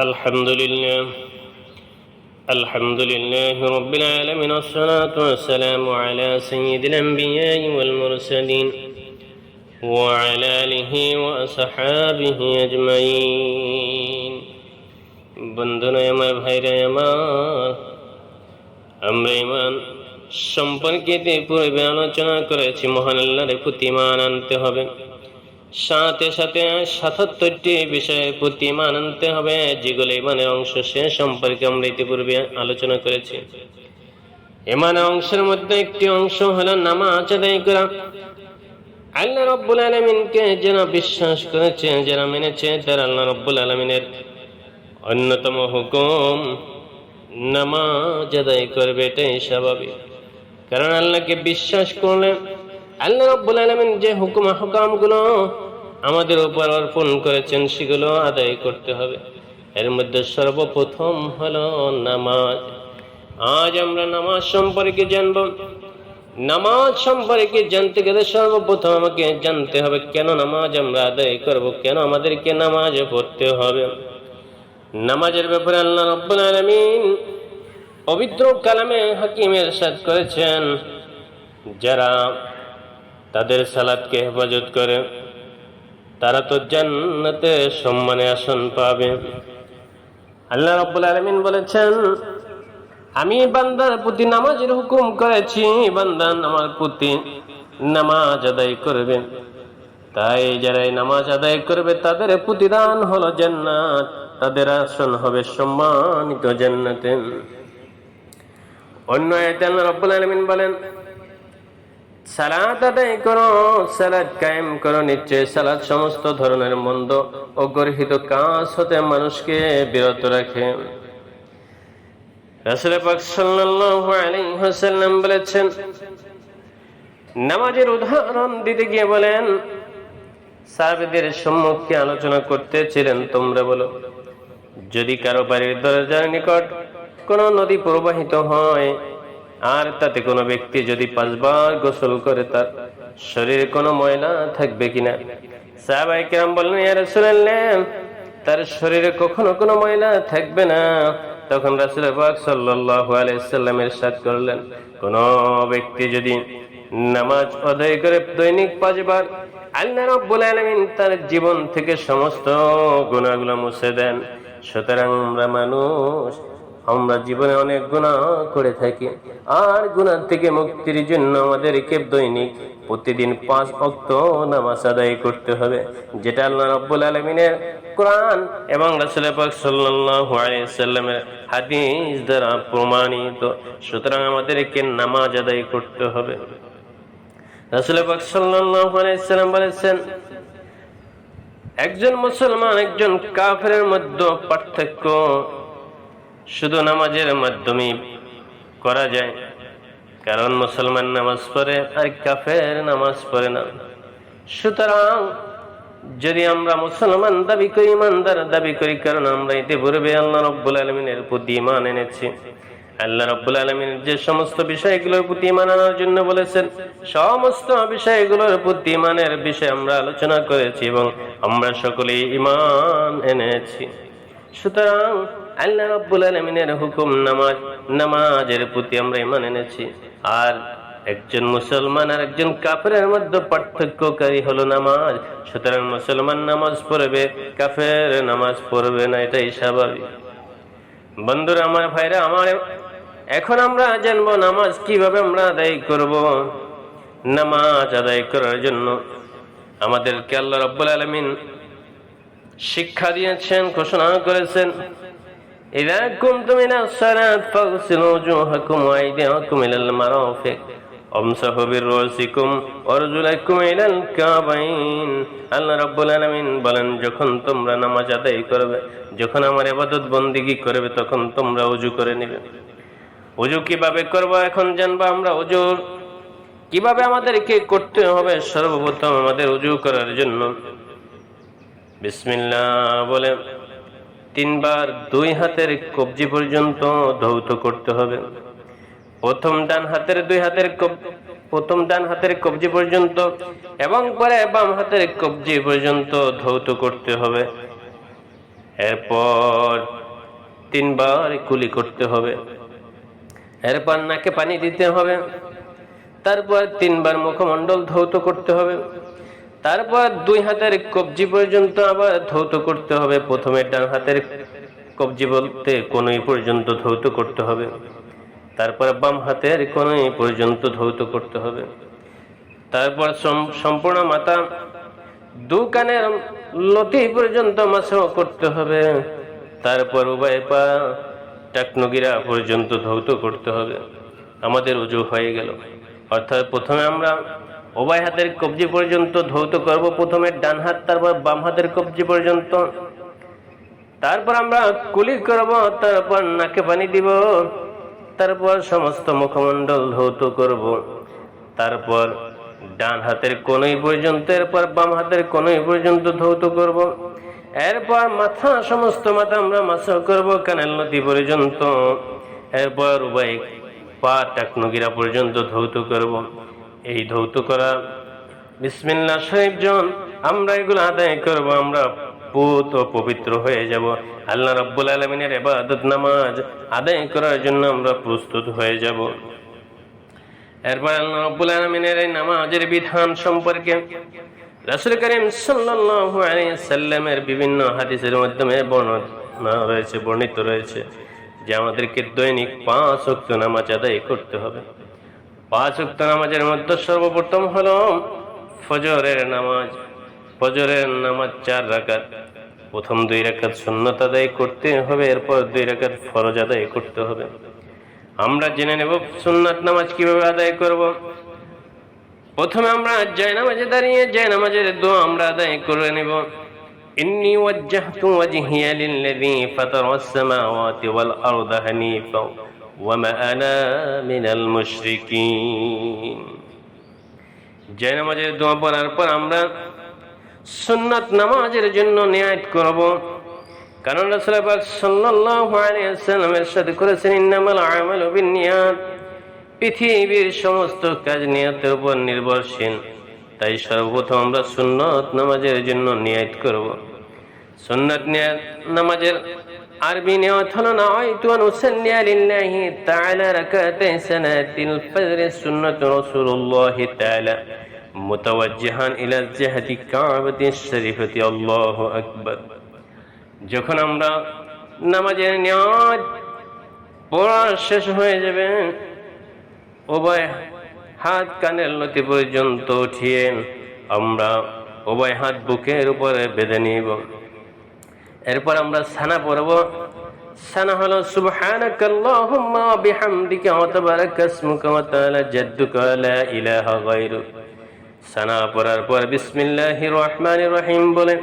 الحمد لله الحمد لله رب العالمين والصلاة والسلام على سيد الأنبياء والمرسلين وعلى آله وأصحابه أجمعين বন্ধুরা আমার ভাইরা আমার আমরা ইমান সম্পর্কে পূর্বে আলোচনা করেছি মহান আল্লাহর প্রতি মান আনতে হবে সাথে সাথে সাতাত্তরটি বিষয়ের প্রতি মান আনতে হবে, যেগুলো ইমানের অংশ সে সম্পর্কে আমরা ইতিপূর্বে আলোচনা করেছি। ইমানের অংশের মধ্যে একটি অংশ হলো নামাজ আদায় করা। আল্লাহ রব্বুল আলমিনকে যারা বিশ্বাস করেছে, যারা মেনেছে, তারা আল্লাহ রব্বুল আলমিনের অন্যতম হুকুম, নামাজ আদায় করবে, এটাই স্বাভাবিক। কারণ আল্লাহকে বিশ্বাস করলে আল্লাহ রব্বুল আলমিন যে হুকুম হুকামগুলো আমাদের উপর অর্পণ করেছেন, সেগুলো আদায় করতে হবে। এর মধ্যে সর্বপ্রথম হলো নামাজ। আজ আমরা নামাজ সম্পর্কে জানব। নামাজ সম্পর্কে জানতে গেলে সর্বপ্রথম আমাকে জানতে হবে, কেন নামাজ আমরা আদায় করব, কেন আমাদেরকে নামাজ পড়তে হবে। নামাজের ব্যাপারে আল্লাহ রব্বুল আলমিন পবিত্র কালামে হাকিমের সাথ করেছেন, যারা তাদের সালাদকে হেফাজত করে, তারা তো জান্নাতে সম্মানে আসন পাবে। আল্লাহ রব্বুল আলমিন বলেছেন, আমি বান্দার প্রতি নামাজের হুকুম করেছি বান্দান আমার প্রতি নামাজ আদায় করবে। তাই যারা নামাজ আদায় করবে, তাদের প্রতিদান হলো জান্নাত, তাদের আসন হবে সম্মানিত জান্নাতে। অন্য আল্লাহ রব্বুল আলামিন বলেন আদায় করো সালাদ কায়েম করো নিশ্চয় সালাদ সমস্ত ধরনের মন্দ ও গর্হিত কাজ হতে মানুষকে বিরত রাখে। বলেছেন, নামাজের উদাহরণ দিতে গিয়ে বলেন, সাহাবীদের সম্মুখে আলোচনা করতেছিলেন, তোমরা বলো, যদি কারও বাড়ির দরজার নিকট কোনো নদী প্রবাহিত হয় আর তাতে কোনো ব্যক্তি যদি পাঁচবার গোসল করে, তার শরীরে কোনো ময়লা থাকবে কিনা? সাহাবাই কেরাম বললেন, ইয়া রাসূলুল্লাহ, তার শরীরে কখনো কোনো ময়লা থাকবে না। তখন রাসূল পাক সাল্লামের সাথ করলেন, কোন ব্যক্তি যদি নামাজ আদায় করে দৈনিক পাঁচবার, আল্লাহ রাব্বুল আলামিন তার জীবন থেকে সমস্ত গুনাহগুলো মুছে দেন। সুতরাং আমরা মানুষ আমরা জীবনে অনেক গুণা করে থাকি। আর গুণার থেকে মুক্তির জন্য আমাদের আমাদেরকে দৈনিক, প্রতিদিন পাঁচ অক্ত নামাজ আদায় করতে হবে। যেটা আল্লাহ রব্বুল আলমিনের কোরআন এবং রাসূল পাক সাল্লাল্লাহু সাল্লামের হাদিস দ্বারা প্রমাণিত। সুতরাং আমাদেরকে নামাজ আদায় করতে হবে। বলেছেন, একজন মুসলমান একজন কাফের মধ্যে পার্থক্য শুধু নামাজের মাধ্যমে করা যায়। কারণ মুসলমান নামাজ পড়ে আর কাফের নামাজ পড়ে না। সুতরাং যদি আমরা মুসলমান দাবি করি, ইমানদার দাবি করি, কারণ আমরা ইতিপূর্বে আল্লাহ রব্বুল আলমিনের প্রতি ইমান এনেছি। আল্লাহ রব্বুল আলমিনের যে সমস্ত বিষয়গুলোর প্রতি ইমান আনার জন্য বলেছেন, সমস্ত বিষয়গুলোর প্রতি ইমানের বিষয়ে আমরা আলোচনা করেছি এবং আমরা সকলে ইমান এনেছি। সুতরাং আল্লাহ রব্বুল আলমিনের হুকুম নামাজ, নামাজের প্রতি আমরা ইমান এনেছি। আর একজন মুসলমান আর একজন কাফের মধ্যে পার্থক্যকারী হলো নামাজ। সুতরাং মুসলমান নামাজ পড়বে, কাফের নামাজ পড়বে না, এটাই স্বাভাবিক। বন্ধুরা, আমার ভাইরা, আমার এখন আমরা জানব নামাজ কীভাবে আমরা আদায় করব। নামাজ আদায় করার জন্য আমাদেরকে আল্লাহ রব্বুল আলমিন শিক্ষা দিয়েছেন, ঘোষণা করেছেন। إذا كنتم إلى الصلاة فاغسلوا وجوهكم وأيديكم إلى المرافق وامسحوا برؤوسكم وارجلكم إلى الكعبين আল্লাহ রাব্বুল আলামিন বলেন যখন তোমরা নামাজ আদায় করবে যখন আমার ইবাদত বন্দিগি করবে তখন তোমরা ওযু করে নেবে ওযু কিভাবে করব এখন জানবো আমরা ওযুর কিভাবে আমাদেরকে করতে হবে সর্বপ্রথম আমাদের ওযু করার জন্য বিসমিল্লাহ বলে তিনবার দুই হাতের কবজি পর্যন্ত ধৌত করতে হবে। প্রথম ডান হাতের দুই হাতের প্রথম ডান হাতের কবজি পর্যন্ত এবং পরে বাম হাতের কবজি পর্যন্ত ধৌত করতে হবে। এরপর তিনবার কুলি করতে হবে। এরপর নাকে পানি দিতে হবে। তারপর তিনবার মুখমণ্ডল ধৌত করতে হবে। তারপর দুই হাতের কবজি পর্যন্ত আবার ধৌত করতে হবে। প্রথমে ডান হাতের কবজি বলতে কোনই পর্যন্ত ধৌত করতে হবে। তারপর বাম হাতের কোনই পর্যন্ত ধৌত করতে হবে। তারপর সম- সম্পূর্ণ মাথা দু কানের লতি পর্যন্ত মাসাও করতে হবে। তারপর উভয় পা টাকনগিরা পর্যন্ত ধৌত করতে হবে। আমাদের উজু হয়ে গেল। অর্থাৎ প্রথমে আমরা উভয় হাতের কবজি পর্যন্ত ধৌত করব। প্রথমে ডান হাত, তারপর বাম হাতের কবজি পর্যন্ত। তারপর আমরা কুলি করব, তারপর নাকে পানি দিব। তারপর সমস্ত মুখমণ্ডল ধৌত করব। তারপর ডান হাতের কোনই পর্যন্ত, এরপর বাম হাতের কোনই পর্যন্ত ধৌত করব। এরপর মাথা, সমস্ত মাথা আমরা মাসা করব কানের নদী পর্যন্ত। এরপর উভয় পা টাকনগিরা পর্যন্ত ধৌত করব। এই ধৌত করা। বিসমিল্লা শরীফ জন, আমরা এগুলো আদায় করব, আমরা পুত পবিত্র হয়ে যাব। আল্লাহ রাব্বুল আলমিনের এবাদত নামাজ আদায় করার জন্য আমরা প্রস্তুত হয়ে যাব। এরপর আল্লাহ রাব্বুল আলমিনের এই নামাজের বিধান সম্পর্কে রাসূল করিম আলাইহি সাল্লামের বিভিন্ন হাদিসের মাধ্যমে বর্ণনা রয়েছে, বর্ণিত রয়েছে যে আমাদেরকে দৈনিক পাঁচ ওয়াক্ত নামাজ আদায় করতে হবে। পাঁচ ওয়াক্ত নামাজের মধ্যে সর্বপ্রথম হলো ফজরের নামাজ ফজরের নামাজ চার রাকাত প্রথম দুই রাকাত সুন্নত আদায় করতে হবে এরপর দুই রাকাত ফরজ আদায় করতে হবে আমরা জেনে নেব সুন্নাত নামাজ কিভাবে আদায় করব প্রথমে আমরা জয় নামাজে দাঁড়িয়ে জয় নামাজের দোয়া আমরা আদায় করে নেব إني وجهت وجهي للذي فطر السماوات والأرض حنيفا ওয়ামা আনা মিনাল মুশরিকিন জয় নামাজের দোয়া পড়ার পর আমরা সুন্নাত নামাজের জন্য নিয়াত করব। কারণ রাসূলুল্লাহ সাল্লাল্লাহু আলাইহি ওয়াসাল্লাম ইরশাদ করেছেন, ইন্নামাল আমালু বিনিয়াত পৃথিবীর সমস্ত কাজ নিয়তের উপর নির্ভরশীল। তাই সর্বপ্রথম আমরা সুন্নত নামাজের জন্য নিয়াত করব। সুন্নত নিয়াত নামাজের আরবি নিয়ত হলো না আইতু আন উসাল্লিয়া লিল্লাহি তাআলা রাকাতাই সালাতিল ফজর সুন্নাত রাসূলুল্লাহ তাআলা। মুতাওয়াজ্জিহান ইলা জিহাতি কাবাতি শরীফতি, আল্লাহু আকবার। যখন আমরা নামাজের নিয়ত পড়া শেষ হয়ে যাবে, উভয় হাত কানের লতি পর্যন্ত উঠিয়ে আমরা উভয় হাত বুকের উপরে বেঁধে নিব। এরপর আমরা সানা পড়ব সানা হলো সুবহানাকা আল্লাহুম্মা ওয়া বিহামদিকা ওয়া তাবারাকা ইসমুকা ওয়া তাআলা জাদ্দুকা লা ইলাহা গায়রুক সানা পড়ার পর বিসমিল্লাহির রহমানির রহিম বলে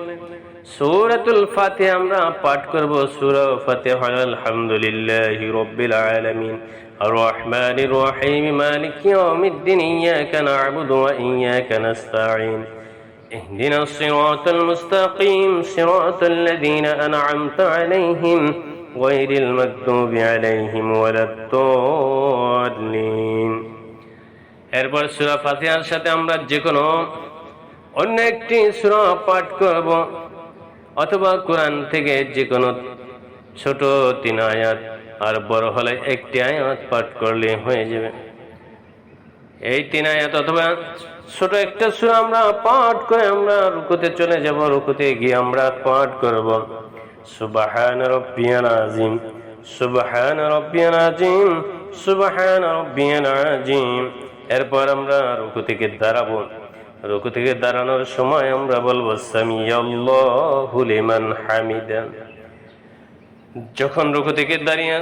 সূরাতুল ফাতিহা আমরা পাঠ করব সূরা ফাতিহা আলহামদুলিল্লাহি রাব্বিল আলামিন الرحمن الرحيم مالك يوم الدين إياك نعبد وإياك نستعين اهدنا الصراط المستقيم صراط الذين أنعمت عليهم غير المكتوب عليهم ولا الضالين এরপর সুরা ফাতিহার সাথে আমরা যে কোনো অন্য একটি সুরা পাঠ করব অথবা কোরআন থেকে যে কোনো ছোট তিন আয়াত আর বড় হলে একটি আয়াত পাঠ করলে হয়ে যাবে এই তিন আয়াত অথবা ছোট একটা সুরা আমরা পাঠ করে আমরা রুকুতে চলে যাব, রুকুতে গিয়ে আমরা পাঠ করব। সুবাহান রব্বিয়াল আজিম সুবাহান রব্বিয়াল আজিম সুবাহান রব্বিয়াল আজিম এরপর আমরা রুকু থেকে দাঁড়াবো। রুকু থেকে দাঁড়ানোর সময় আমরা বলব, সামিয়াল্লাহু লিমান হামিদান যখন রুকু থেকে দাঁড়িয়ে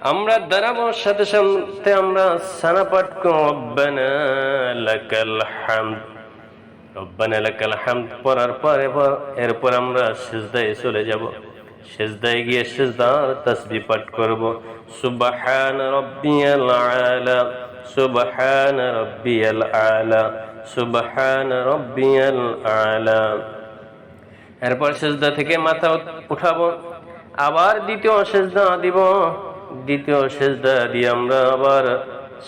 আমরা দাঁড়াবার সাথে সাথে আমরা সানা পাঠ রব্বানা লাকাল হামদ। রব্বানা লাকাল হামদ পড়ার পর এরপর আমরা সিজদায় চলে যাব। সিজদায় গিয়ে সিজদার তাসবিহ পাঠ করব। সুবহান রাব্বিয়াল আলা, সুবহান রাব্বিয়াল আলা, সুবহান রাব্বিয়াল আলা। এরপর সেজদা থেকে মাথা উঠাবো। আবার দ্বিতীয় সেজদা দিব। দ্বিতীয় সেজদা দিয়ে আমরা আবার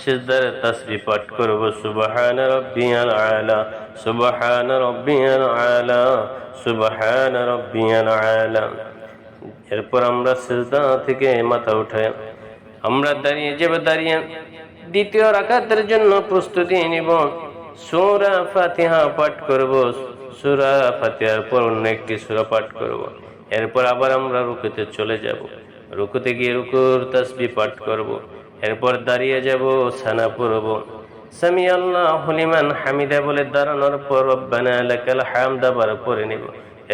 সেজদার তাসবি পাঠ করব। সুবহান রাব্বিয়াল আলা, সুবহান রাব্বিয়াল আলা, সুবহান রাব্বিয়াল আলা। এরপর আমরা সেজদা থেকে মাথা উঠাই। আমরা দাঁড়িয়ে যাবে দাঁড়িয়ে দ্বিতীয় রাকাতের জন্য প্রস্তুতি নিব। সূরা ফাতিহা পাঠ করব। সূরা ফাতিহার পর অন্য একটি সূরা পাঠ করব। এরপর আবার আমরা রুকুতে চলে যাব। রুকুতে গিয়ে রুকুর তসবি পাঠ করব। এরপর দাঁড়িয়ে যাব সানা পড়ব সামি আল্লাহ হলিমান হামিদা বলে দাঁড়ানোর পর রব্বানা লাকাল হামদ আবার পড়ে নিব।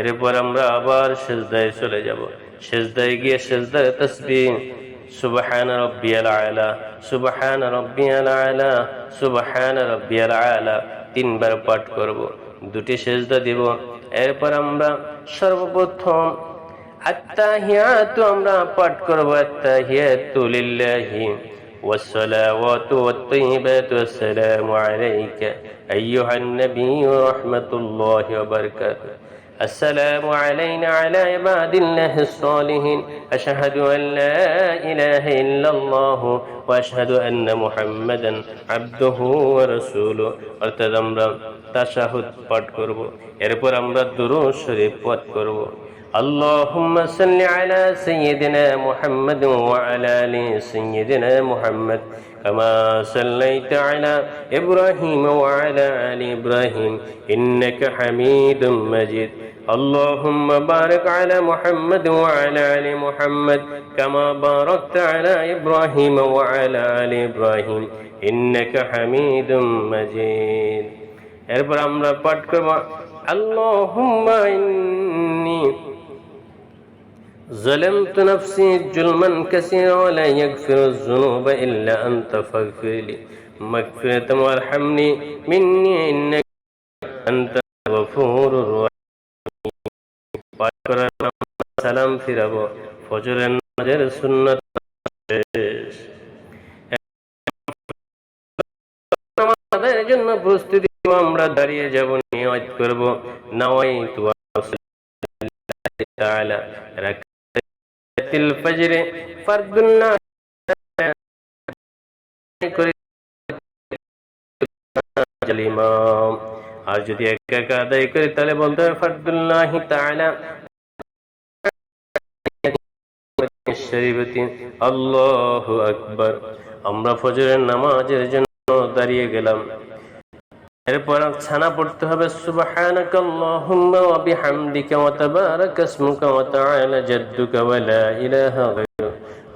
এরপর আমরা আবার সেজদায় চলে যাব। সেজদায় গিয়ে সেজদায় তাসবিহ সুবহান রব্বিয়াল আলা, সুবহান রব্বিয়াল আলা, সুবহান রব্বিয়াল আলা তিনবার পাঠ করব। দুটি সেজদা দিব। এরপর আমরা সর্বপ্রথম আত্তাহিয়াতু আমরা পাঠ করব আত্তাহিয়াতু লিল্লাহি والصلوات والطيبات والسلام عليك أيها النبي ورحمة الله وبركاته السلام علينا على عباد الله الصالحين أشهد أن لا إله إلا الله وأشهد أن محمدا عبده ورسوله অর্থাৎ আমরা তাশাহুদ পাঠ করব এরপর আমরা দুরূদ শরীফ পাঠ করব اللهم صل على سيدنا محمد وعلى ال سيدنا محمد كما صليت على ابراهيم وعلى ال ابراهيم انك حميد مجيد اللهم بارك على محمد وعلى ال محمد كما باركت على ابراهيم وعلى ال ابراهيم انك حميد مجيد এরপর আমরা পাঠ করব আল্লাহুম্মা ইন্নী ظلمت نفسي ظلما كثيرا ولا يغفر الذنوب إلا أنت فاغفر لي مغفرة وارحمني مني إنك أنت الغفور الرحيم সালাম ফিরাবো ফজরের নামাজের সুন্নাত শেষ আমাদের জন্য প্রস্তুতি আমরা দাঁড়িয়ে যাব নিয়ত করব নাওয়াই তুয়া লাইলাতিল আর যদি একা একা আদায় করে, তাহলে বলতে হবে, ফরদুল্লাহ তাআলা শরীফতি আল্লাহু আকবার। আমরা ফজরের নামাজের জন্য দাঁড়িয়ে গেলাম। এরপর ছানা পড়তে হবে সুবহানাক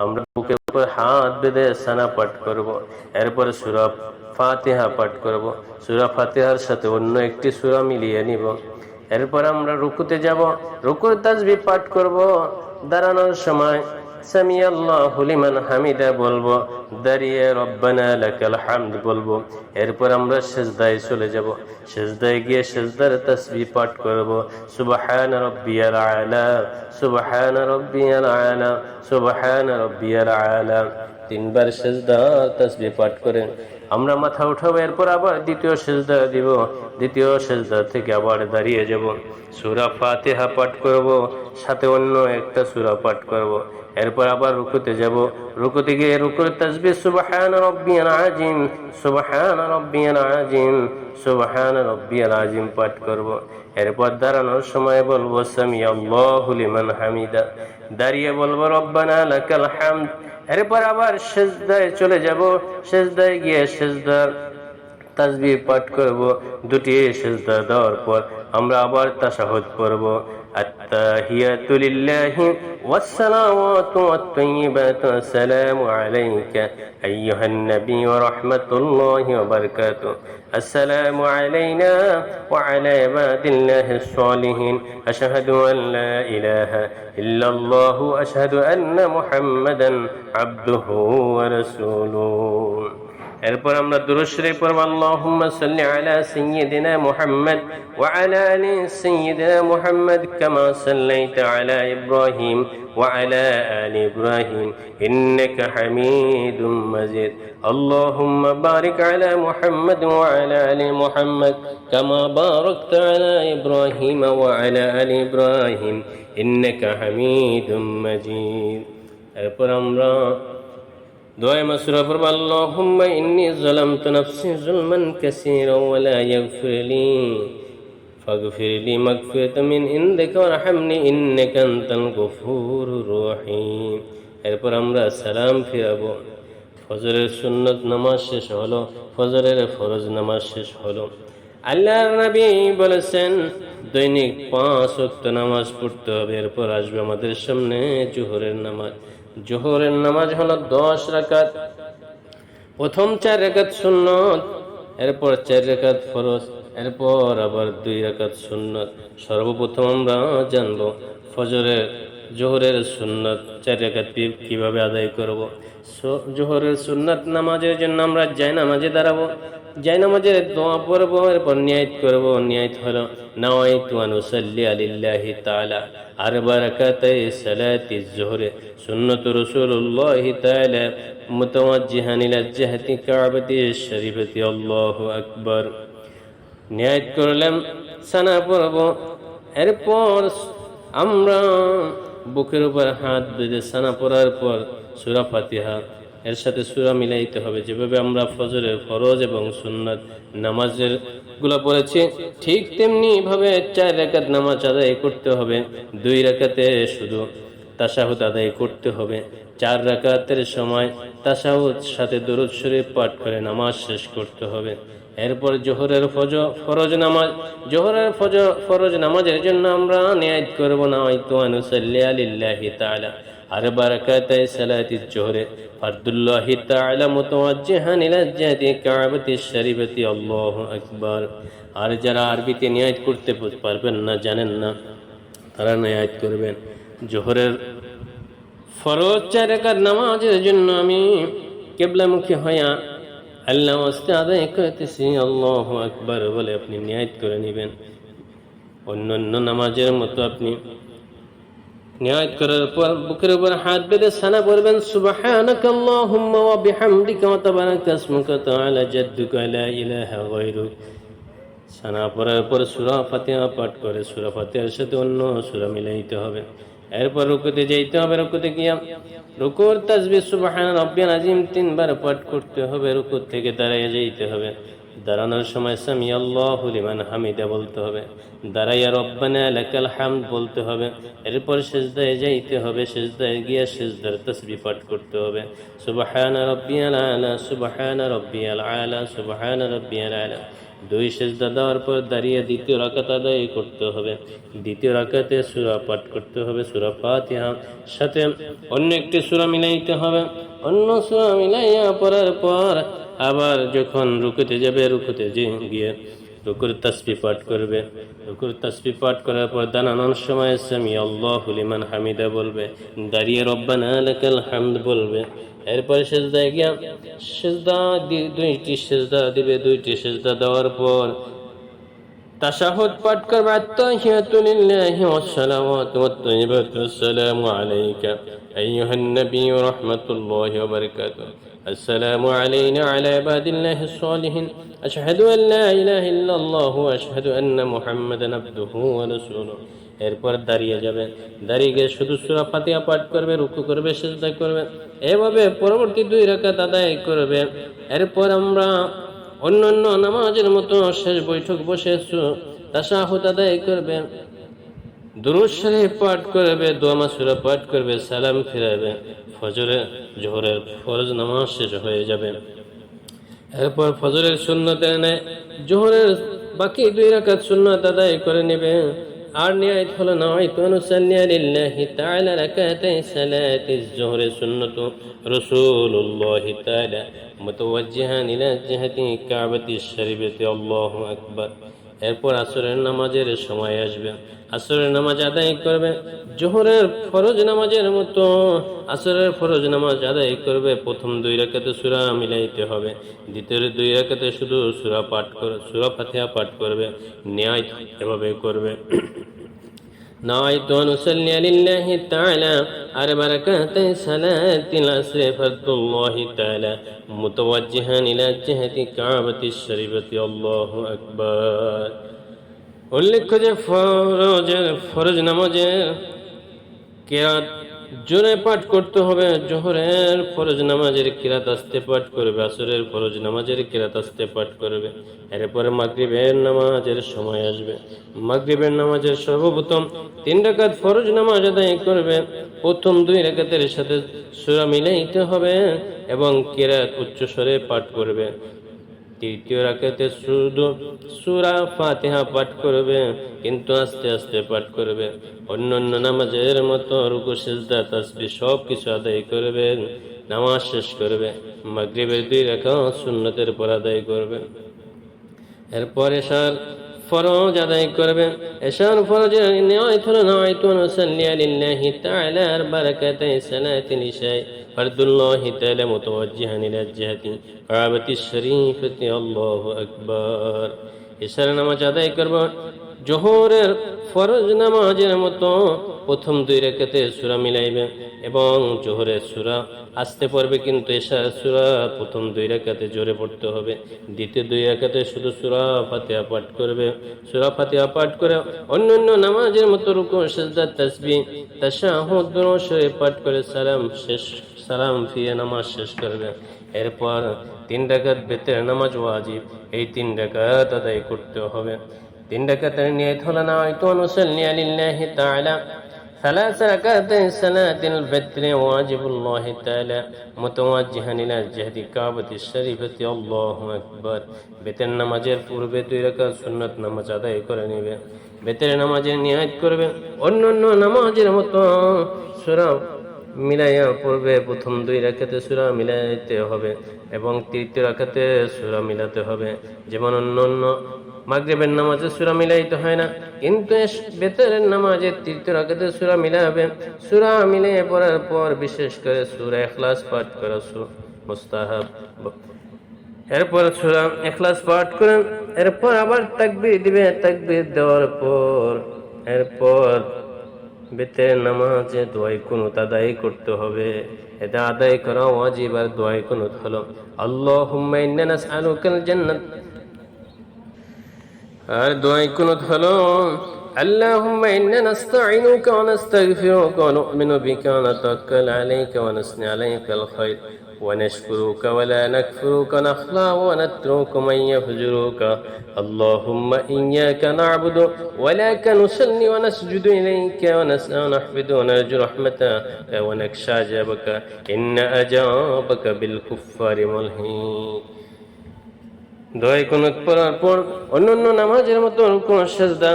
আমরা বুকের উপর হাত বেঁধে ছানা পাঠ করব। এরপর সূরা ফাতিহা পাঠ করব। সূরা ফাতিহার সাথে অন্য একটি সূরা মিলিয়ে নিব। এরপর আমরা রুকুতে যাব। রুকুর তাসবিহ পাঠ করব। দাঁড়ানোর সময় সামি আল্লাহ বলব, দাঁড়িয়ে রব্বানা লাকাল হামদ বলব, এরপর আমরা সেজদায় চলে যাব। সেজদায় গিয়ে সেজদার তসবি পাঠ করব। সুবাহান রাব্বিয়াল আলা, সুবাহান রাব্বিয়াল আলা, সুবাহান রাব্বিয়াল আলা। তিনবার সেজদা তসবি পাঠ করেন। আমরা মাথা উঠাবো, এরপর আবার দ্বিতীয় সেজদা দিব। দ্বিতীয় সেজদা থেকে আবার দাঁড়িয়ে যাব। সূরা ফাতিহা পাঠ করব, সাথে অন্য একটা সূরা পাঠ করব। এরপর আবার রুকুতে যাব। রুকুতে গিয়ে রুকুর তাসবিহ সুবহান রাব্বিয়াল আযীম, সুবহান রাব্বিয়াল আযীম, সুবহান রাব্বিয়াল আযীম পাঠ করব। এরপর দাঁড়ানোর সময় বলব সামি আল্লাহু লিমান হামিদা। দাঁড়িয়ে বলব, রব্বানা লাকাল হামদ এরপর আবার সেজদায় চলে যাব। সেজদায় গিয়ে সেজদার তাজবি পাঠ করব। দুটি সেজদা দেওয়ার পর আমরা আবার তাসাহত পড়ব। التحيات لله والصلوات والطيبات السلام عليك أيها النبي ورحمة الله وبركاته. السلام علينا وعلى عباد الله الصالحين. أشهد أن لا إله إلا الله أشهد أن محمدا عبده ورسوله. এরপর আমরা দুরশরে পড়ব আল্লাহুম্মা সাল্লি আলা সাইয়্যিদিনা মুহাম্মদ ওয়া আলা আলি সাইয়্যিদিনা মুহাম্মদ কামা সাল্লাইতা আলা ইব্রাহিম ওয়া আলা আলি ইব্রাহিম ইন্নাকা হামিদুম মাজিদ আল্লাহুম্মা বারিক আলা মুহাম্মদ ওয়া আলা আলি মুহাম্মদ কামা বারাকতা আলা ইব্রাহিম ওয়া আলা আলি ইব্রাহিম ইন্নাকা হামিদুম মাজিদ এরপর আমরা دعاء مسورة فرب اللهم إني ظلمت نفسي ظلما كثيرا ولا يغفر لي فاغفر لي مغفرة من عندك وارحمني إنك أنت الغفور الرحيم এরপর আমরা সালাম ফিরাবো ফজরের সুন্নত নামাজ শেষ হলো ফজরের ফরজ নামাজ শেষ হলো আল্লাহর নবী বলেছেন দৈনিক পাঁচ ওয়াক্ত নামাজ পড়তে হবে এরপর আসবে আমাদের সামনে জোহরের নামাজ জোহরের নামাজ হলো দশ রাকাত। প্রথম চার রেখাত শূন্য এরপর চার রেখাত ফরজ, এরপর আবার দুই রেখাত শূন্য সর্বপ্রথম আমরা জানব ফজরের জোহরের সুন্নত চার রেখাত কীভাবে আদায় করব? জোহরের সুন্নত নামাজের জন্য আমরা যাই নামাজে দাঁড়াবো। যাই নামাজের দোয়া পড়ব, এরপর নিয়ায়ত করব। নিয়ায়ত হলো আলিল্লাহি তাআলা আরবা রাকাতাই সালাতি যুহর সুন্নাত রাসূলুল্লাহি তাআলা মুতাওয়াজ্জিহান ইলা জিহাতি কাবাতি শরীফতি। আল্লাহু আকবার। নিয়ায়ত করলাম, সানা পড়ব। এরপর আমরা বুকের উপর হাত বেঁধে সানা পড়ার পর সুরা ফাতিহা, এর সাথে সুরা মিলাইতে হবে। যেভাবে আমরা ফজরের ফরজ এবং সুন্নাত নামাজেরগুলো পড়েছি, ঠিক তেমনি ভাবে চার রেখাত নামাজ আদায় করতে হবে। দুই রেখাতে শুধু তাসাহুদ আদায় করতে হবে। চার রাকাতের সময় তাসাহুদ সাথে দরুদ শরীফ পাঠ করে নামাজ শেষ করতে হবে। এরপর জোহরের ফজ ফরজ নামাজ, জোহরের ফজ ফরজ নামাজের জন্য আমরা নিয়াত করব না হয়তো আনুসাল্লি আর আর যারা করতে পারবেন না, জানেন না, তারা নিয়াত করবেন। জোহরের ফরজ চার রেখার নামাজের জন্য আমি কেবলামুখী হইয়া আল্লাহ ওয়াস্তে আদায় করতেছি, আল্লাহ আকবার বলে আপনি নিয়াত করে নেবেন। অন্য অন্য নামাজের মতো আপনি নিয়াত করার পর বুকের উপর হাত বেঁধে সানা পড়বেন, সুবহানাক আল্লাহুম্মা ওয়া বিহামদিকা ওয়া তাবারাকা ইসমুকা তাআলা, জাদ্দুকা লা ইলাহা গায়রুক। সানা পড়ার পর সূরা ফাতিহা পাঠ করে, সূরা ফাতিহার সাথে অন্য সূরা মিলাইতে হবে। এরপর রুকুতে যাইতে হবে, রুকুতে গিয়া রুকুর তাসবিহ সুবহান রাব্বিয়াল আযীম তিনবার পাঠ করতে হবে, রুকুর থেকে দাঁড়াইয়া যাইতে হবে। দাঁড়ানোর সময় সামি আল্লাহু লিমান হামিদা বলতে হবে। দাঁড়াইয়া রব্বানা লাকাল হামদ বলতে হবে। এরপর সেজদায় যাইতে হবে, সেজদায় গিয়া সেজদার তাসবিহ পাঠ করতে হবে। সুবহান রাব্বিয়াল আলা, সুবহান রাব্বিয়াল আলা, সুবহান রাব্বিয়াল আলা। দুই সেজদা দেওয়ার পর দাঁড়িয়ে দ্বিতীয় রাকাত আদায় করতে হবে। দ্বিতীয় রাকাতে সূরা পাঠ করতে হবে, সূরা ফাতিহা। সাথে অন্য একটি সূরা মিলাইতে হবে। অন্য সুরা মিলাইয়া পড়ার পর আবার যখন রুকুতে যাবে, রুকুতে গিয়ে রুকুর তাসবি পাঠ করবে। রুকুর তাসবি পাঠ করার পর দাঁড়ানোর সময় সামি আল্লাহু লিমান হামিদা বলবে, দাঁড়িয়ে রব্বানা লাকাল হামদ বলবে। এরপরে সেজদায় গিয়া সেজদা দি- দুইটি সেজদা দিবে দুইটি সেজদা দেওয়ার পর তাশাহুদ পাঠ করবে আত্তাহিয়াতু লিল্লাহি ওয়াস সালাওয়াতু ওয়াত তাইয়িবাতু আসসালামু আলাইকা আইয়ুহান নাবিয়্যু রাহমাতুল্লাহি ওয়া বারাকাতুহু السلام علينا على عباد الله الصالحين أشهد أن لا إله إلا الله وأشهد أن محمدا عبده ورسوله এরপর দাঁড়িয়ে যাবে। দাঁড়িয়ে গিয়ে শুধু সুরা ফাতিহা পাঠ করবে, রুকু করবে, সেজদা করবে। এভাবে পরবর্তী দুই রাকাত আদায় করবে। এরপর আমরা অন্য অন্য নামাজের মতো শেষ বৈঠক বসে তাসাহুদ আদায় করবে। দুরুদ শরীফ পাঠ করবে, দোয়া পাঠ করবে, সালাম ফিরাবে। ফজরে, জোহরের ফরজ নামাজ শেষ হয়ে যাবে। এরপর ফজরের সুন্নত এনে জোহরের বাকি দুই রাকাত সুন্নত আদায় করে নেবে। أرني أدخل نوعك ونصلي لله تعالى ركعتي صلاة الزهر سنة رسول الله تعالى متوجها إلى جهة كعبة الشريفة الله أكبر এরপর আসরের নামাজের সময় আসবে। আসরের নামাজ আদায় করবে। জোহরের ফরজ নামাজের মতো আসরের ফরজ নামাজ আদায় করবে। প্রথম দুই রাখাতে সুরা মিলাইতে হবে। দ্বিতীয় দুই রাখাতে শুধু সুরা পাঠ করে সুরা ফাতিহা পাঠ করবে। ন্যায় এভাবে করবে। نويت أن أصلي لله تعالى أربع ركعات صلاة العصر فرض الله تعالى متوجها إلى جهة كعبة الشريفة الله أكبر উল্লেখ্য যে ফরজের ফরজ নামাজের কেরাত জোরে পাঠ করতে হবে, জোহরের ফরজ নামাজের কিরাত আসতে পাঠ করবে, আসরের ফরজ নামাজের কিরাত আসতে পাঠ করবে। এরপরে মাগরিবের নামাজের সময় আসবে। মাগরিবের নামাজের সর্বপ্রথম তিন রাকাত ফরজ নামাজ আদায় করবে। প্রথম দুই রাকাতের সাথে সুরা মিলাইতে হবে এবং কিরাত উচ্চস্বরে পাঠ করবে। তৃতীয় রাখাতে শুধু সুরা ফাতেহা পাঠ করবে, কিন্তু আস্তে আস্তে পাঠ করবে। অন্য অন্য নামাজের মতো রুকু, সেজদা তাসবি সব কিছু আদায় করবে, নামাজ শেষ করবে। মাগরিবের দুই রাখা সুন্নতের পর আদায় করবে। এরপরে এসার ফরজ আদায় করবে। এসার ফরজের নিয়ত হলো নয়তো নুসাল্লি সাল্লিয়ালিল্লাহি তাআলার আরবা রাকাতাই সালাতিল ইশাই ফরদুল্লাহি তাআলা মুতাওয়াজ্জিহান ইলা জিহাতি কাবাতি শরীফতি আল্লাহু আকবার। এসার নামাজ আদায় করব। জোহরের ফরজ নামাজের মতো প্রথম দুই রেখাতে সুরা মিলাইবে এবং জোহরের সুরা আসতে পারবে কিন্তু এশার সুরা প্রথম দুই রেখাতে জোরে পড়তে হবে। দ্বিতীয় দুই রেখাতে শুধু সুরা ফাতিহা পাঠ করবে। সুরা ফাতিহা পাঠ করে অন্য অন্য নামাজের মতো রুকু, সেজদা তাসবি তাশাহুদ পাঠ করে সালাম শেষ, সালাম ফিরে নামাজ শেষ করবে। এরপর তিন রাকাত বেতের নামাজ ওয়াজিব, এই তিন রাকাত আদায় করতে হবে। তিন রাকাতের নিয়ত হলো না হয়তো নুসাল্লি লিল্লাহি তাআলা। ثلاث ركعات صلاة الفجر واجب الله تعالى متوجها إلى جهد الكعبة الشريفة الله أكبر বেতের নামাজের পূর্বে দুই রাকাত সুন্নত নামাজ আদায় করে নেবে বেতের নামাজের নিয়াত করবে অন্য অন্য নামাজের মতো সূরা মিলাইয়া পড়বে প্রথম দুই রাখাতে সুরা মিলাইতে হবে এবং তৃতীয় রাখাতে সুরা মিলাতে হবে যেমন অন্য অন্য মাগরিবের নামাজে সুরা মিলাইতে হয় না। কিন্তু বেতরের নামাজে তৃতীয় রাখাতে সুরা মিলাবে। সুরা মিলিয়ে পড়ার পর বিশেষ করে সুরা এখলাস পাঠ করা সু মুস্তাহাব। এরপর সুরা এখলাস পাঠ করেন। এরপর আবার তাকবির দিবে। তাকবির দেওয়ার পর, এরপর বেতের নামাজে দোয়াই কুনুত আদায় করতে হবে। এটা আদায় করা ওয়াজিব আর দোয়াই কুনুত হলো। আল্লাহুম্মা ইন্না নাসআলুকাল জান্নাত। আর দোয়াই কুনুত হলো اللهم إنا نستعينك ونستغفرك ونؤمن بك ونتوكل عليك ونثني عليك الخير ونشكرك ولا نكفرك نخلع ونترك من يفجرك اللهم إياك نعبد ولك نصلي ونسجد إليك ونسأل ونحفظ ونرجو رحمتك ونخشى عذابك إن أجابك بالكفار ملهين কুনুত পড়ার পর অন্যান্য নামাজের মতো কোন সেজদা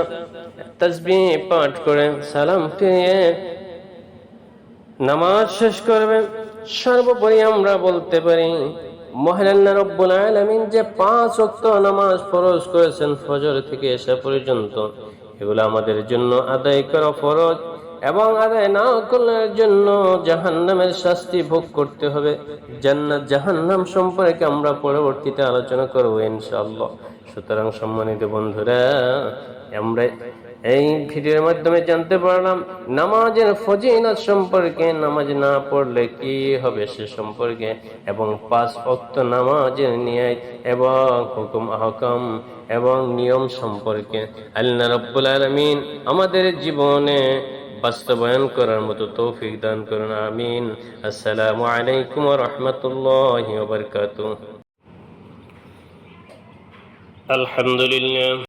পাঠ করে সালাম ফিরিয়ে নামাজ শেষ করবে। সর্বোপরি আমরা বলতে পারি মহানাল্লা রব্বুল যে পাঁচ ওয়াক্ত নামাজ ফরজ করেছেন ফজর থেকে এসা পর্যন্ত, এগুলো আমাদের জন্য আদায় করা ফরজ। এবং আদায় না করলে জন্য জাহান্নামের শাস্তি ভোগ করতে হবে। জান্নাত জাহান্নাম সম্পর্কে আমরা পরবর্তীতে আলোচনা করব ইনশাআল্লাহ। সুতরাং সম্মানিত বন্ধুরা, আমরা এই ভিডিওর মাধ্যমে জানতে পারলাম, নামাজের ফজিলত সম্পর্কে, নামাজ না পড়লে কি হবে সে সম্পর্কে, এবং পাঁচ অক্ত নামাজের ন্যায় এবং হুকুম, আহকাম এবং নিয়ম সম্পর্কে। আল্লাহ রব্বুল আলমিন আমাদের জীবনে বাস্তবায়ন করার মতো তৌফিক দান করুন আমিন আসসালামু আলাইকুম রহমতুল্লাহ বরকাত আলহামদুলিল্লাহ